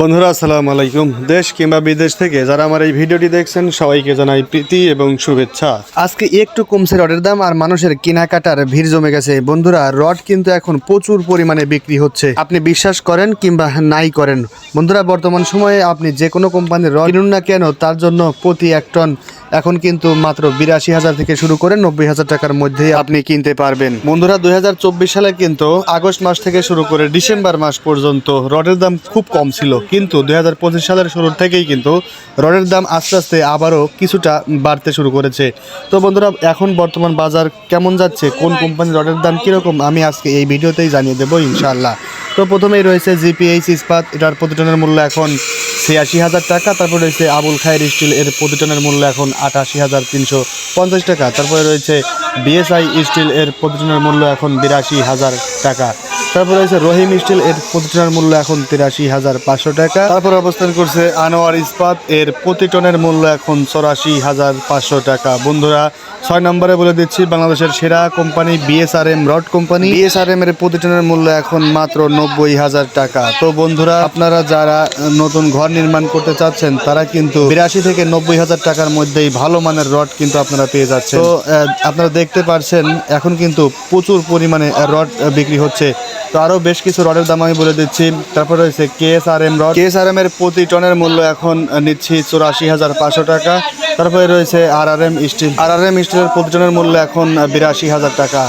বন্ধুরা, আসসালামু আলাইকুম। দেশ কিংবা বিদেশ থেকে যারা আমার এই ভিডিওটি দেখছেন, সবাইকে জানাই প্রীতি এবং শুভেচ্ছা। আজকে একটু কমছে রডের দাম আর মানুষের কেনাকাটার ভিড় জমে গেছে। বন্ধুরা, রড কিন্তু এখন প্রচুর পরিমাণে বিক্রি হচ্ছে। আপনি বিশ্বাস করেন কিংবা নাই করেন? বন্ধুরা, বর্তমান সময়ে আপনি যে কোনো কোম্পানির রড কিনুন না কেন, তার জন্য প্রতি এক টন এখন কিন্তু মাত্র বিরাশি হাজার থেকে শুরু করে নব্বই হাজার টাকার মধ্যে আপনি কিনতে পারবেন। বন্ধুরা, দুই হাজার চব্বিশ সালে কিন্তু আগস্ট মাস থেকে শুরু করে ডিসেম্বর মাস পর্যন্ত রডের দাম খুব কম ছিল। কিন্তু দু হাজার পঁচিশ সালের শুরুর থেকেই কিন্তু রডের দাম আস্তে আস্তে আবারও কিছুটা বাড়তে শুরু করেছে। তো বন্ধুরা, এখন বর্তমান বাজার কেমন যাচ্ছে? কোন কোম্পানির রডের দাম কীরকম? আমি আজকে এই ভিডিওতেই জানিয়ে দেবো ইনশাআল্লাহ। তো প্রথমেই রয়েছে জিপিএইচ ইস্পাত, এটার প্রতিটনের মূল্য এখন ছিয়াশি হাজার টাকা। তারপর রয়েছে আবুল খায়ের স্টিল, এর প্রতিটনের মূল্য এখন আটাশি হাজার তিনশো পঞ্চাশ টাকা। তারপরে রয়েছে বিএসআই স্টিল, এর প্রতিটনের মূল্য এখন বিরাশি হাজার টাকা। তারপর আছে রহিম স্টিল, এর প্রতি টনের মূল্য এখন তিরাশি হাজার পাঁচশো টাকা। তারপর অবস্থান করছে আনোয়ার ইস্পাত, এর প্রতি টনের মূল্য এখন চৌরাশি হাজার পাঁচশো টাকা। বন্ধুরা, ছয় নম্বরে বলে দিচ্ছি, বাংলাদেশের সেরা company BSRM rod company. BSRM এর প্রতি টনের মূল্য এখন মাত্র নব্বই হাজার টাকা। তো বন্ধুরা, আপনারা যারা নতুন ঘর নির্মাণ করতে চাচ্ছেন, তারা কিন্তু বিরাশি থেকে নব্বই হাজার টাকার মধ্যেই ভালো মানের রড কিন্তু আপনারা পেয়ে যাচ্ছেন। তো আপনারা দেখতে পারছেন, এখন কিন্তু প্রচুর পরিমাণে রড বিক্রি হচ্ছে। তো আরও বেশ কিছু রডের দাম আমি বলে দিচ্ছি। তারপর রয়েছে কেএসআরএম রড কেএসআরএম এর প্রতি টনের মূল্য এখন নিচ্ছি চুরাশি হাজার পাঁচশো টাকা। তারপরে রয়েছে R R M steel R R M স্টিলের প্রতি টনের মূল্য এখন বিরাশি হাজার টাকা।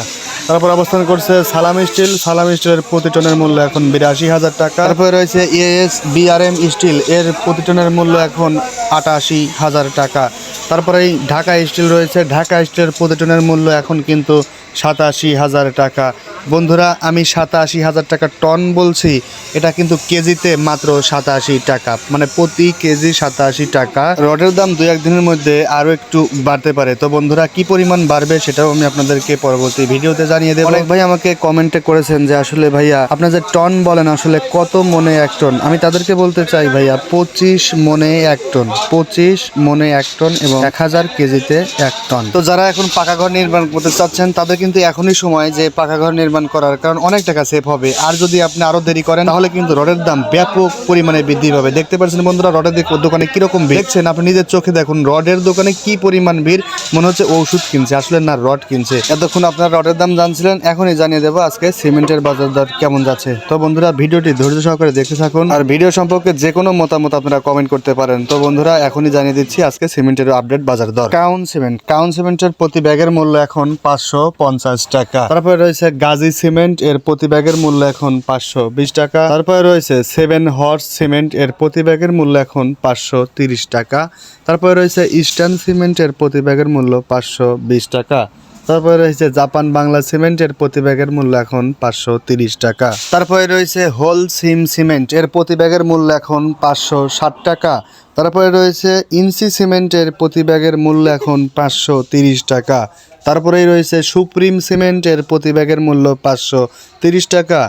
তারপর অবস্থান করছে সালাম স্টিল সালাম স্টিলের প্রতি টনের মূল্য এখন বিরাশি হাজার টাকা। তারপরে রয়েছে এএস বিআরএম স্টিল এর প্রতি টনের মূল্য এখন আটাশি হাজার টাকা। তারপরে ঢাকা স্টিল রয়েছে। ঢাকা স্টিলের প্রতি টনের মূল্য এখন কিন্তু সাতাশি হাজার টাকা। বন্ধুরা, আমি সাতাশি হাজার টাকা টন বলছি, এটা কিন্তু কেজিতে মাত্র সাতাশি টাকা। মানে প্রতি কেজি সাতাশি টাকা। রডের দাম দুই একদিনের মধ্যে আরও একটু বাড়তে পারে। তো বন্ধুরা, কি পরিমাণ বাড়বে সেটাও আমি আপনাদেরকে পরবর্তী ভিডিওতে জানিয়ে দেবো। অনেক ভাই আমাকে কমেন্টে করেছেন যে, আসলে ভাইয়া, আপনার যে টন বলেন, আসলে কত মনে এক টন? আমি তাদেরকে বলতে চাই ভাইয়া, পঁচিশ মনে এক টন। পঁচিশ মনে এক টন এবং এক হাজার কেজিতে এক টন। তো যারা এখন পাকা ঘর নির্মাণ করতে চাচ্ছেন তাদের কিন্তু এখনই সময় যে পাকা ঘর নির্মাণ করার, কারণ অনেক টাকা সেভ হবে। আর যদি আপনি আরও দেরি করেন, তাহলে কিন্তু রডের দাম ব্যাপক পরিমাণে বৃদ্ধি পাবে। দেখতে পাচ্ছেন বন্ধুরা, রডের দিক দোকানে কীরকম দেখছেন, আপনি নিজের চোখে দেখুন, রডের দোকানে কি পরিমাণ ভিড়। মনে হচ্ছে ওষুধ কিনছে, আসলে না, রড কিনছে। এতক্ষণ আপনারা রডের দাম জানছিলেন, এখনই জানিয়ে দেবো আজকে সিমেন্টের বাজার দর কেমন যাচ্ছে। তো বন্ধুরা, ভিডিওটি ধৈর্য সহকারে দেখতে থাকুন। আর ভিডিও সম্পর্কে যে কোনো মতামত আপনারা কমেন্ট করতে পারেন। তো বন্ধুরা, এখনই জানিয়ে দিচ্ছি আজকে সিমেন্টের আপডেট বাজার দর। কাউন সিমেন্ট কাউন সিমেন্টের প্রতি ব্যাগের মূল্য এখন পাঁচশো পঞ্চাশ টাকা। তারপরে রয়েছে গাজী সিমেন্ট, এর প্রতি ব্যাগের মূল্য এখন পাঁচশো বিশ টাকা। তারপরে রয়েছে সেভেন হর্স সিমেন্ট, এর প্রতি ব্যাগের মূল্য এখন পাঁচশো তিরিশ টাকা। তারপরে রয়েছে ইস্টার্ন সিমেন্ট, এর প্রতি ব্যাগের মূল্য পাঁচশো বিশ টাকা। তারপরে রয়েছে জাপান বাংলা সিমেন্টের প্রতি ব্যাগের মূল্য এখন পাঁচশো তিরিশ টাকা। তারপরে রয়েছে হোল সিম সিমেন্ট, এর প্রতি ব্যাগের মূল্য এখন পাঁচশো ষাট টাকা। তারপরে রয়েছে ইনসি সিমেন্টের প্রতি ব্যাগের মূল্য এখন পাঁচশো তিরিশ টাকা। তারপরেই রয়েছে সুপ্রিম সিমেন্টের প্রতি ব্যাগের মূল্য পাঁচশো তিরিশ টাকা।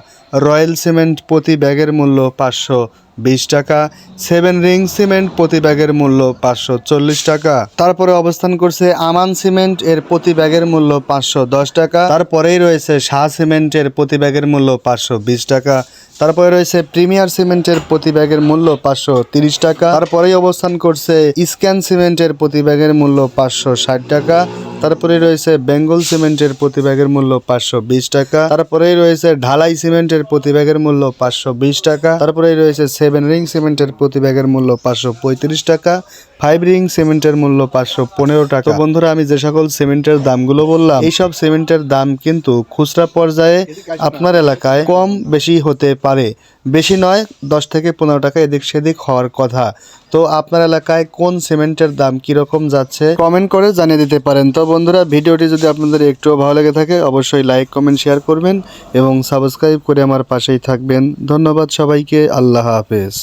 রয়্যাল সিমেন্ট প্রতি ব্যাগের মূল্য পাঁচশো বিশ টাকা সেভেন রিং সিমেন্ট প্রতি ব্যাগের মূল্য পাঁচশো চল্লিশ টাকা। তারপরে অবস্থান করছে আমান সিমেন্ট এর প্রতি ব্যাগের মূল্য পাঁচশো দশ টাকা। তারপরেই রয়েছে শাহ সিমেন্টের প্রতি ব্যাগের মূল্য পাঁচশো বিশ টাকা। তারপরে রয়েছে প্রিমিয়ার সিমেন্টের প্রতি ব্যাগের মূল্য পাঁচশো তিরিশ টাকা। তারপরেই অবস্থান করছে স্ক্যান সিমেন্টের প্রতি ব্যাগের মূল্য পাঁচশো ষাট টাকা। তারপরে রয়েছে বেঙ্গল সিমেন্টের প্রতি ব্যাগের মূল্য পাঁচশো বিশ টাকা। তারপরেই রয়েছে ঢালাই সিমেন্টের প্রতি ব্যাগের মূল্য পাঁচশো বিশ টাকা। তারপরেই রয়েছে সেভেন রিং সিমেন্টের প্রতি ব্যাগের মূল্য পাঁচশো পঁয়ত্রিশ টাকা। ফাইভ রিং সিমেন্টের মূল্য পাঁচশো পনেরো টাকা। বন্ধুরা আমি যে সকল সিমেন্টের দামগুলো বললাম এইসব সিমেন্টের দাম কিন্তু খুচরা পর্যায়ে আপনার এলাকায় কম বেশি হতে পারে। বেশি নয় দশ থেকে পনেরো টাকা এদিক সেদিক হওয়ার কথা। তো আপনার এলাকায় কোন সিমেন্টের দাম কীরকম যাচ্ছে কমেন্ট করে জানিয়ে দিতে পারেন। তো বন্ধুরা ভিডিওটি যদি আপনাদের একটুও ভালো লেগে থাকে অবশ্যই লাইক কমেন্ট শেয়ার করবেন এবং সাবস্ক্রাইব করে আমার পাশেই থাকবেন। ধন্যবাদ সবাইকে আল্লাহ হাফেজ।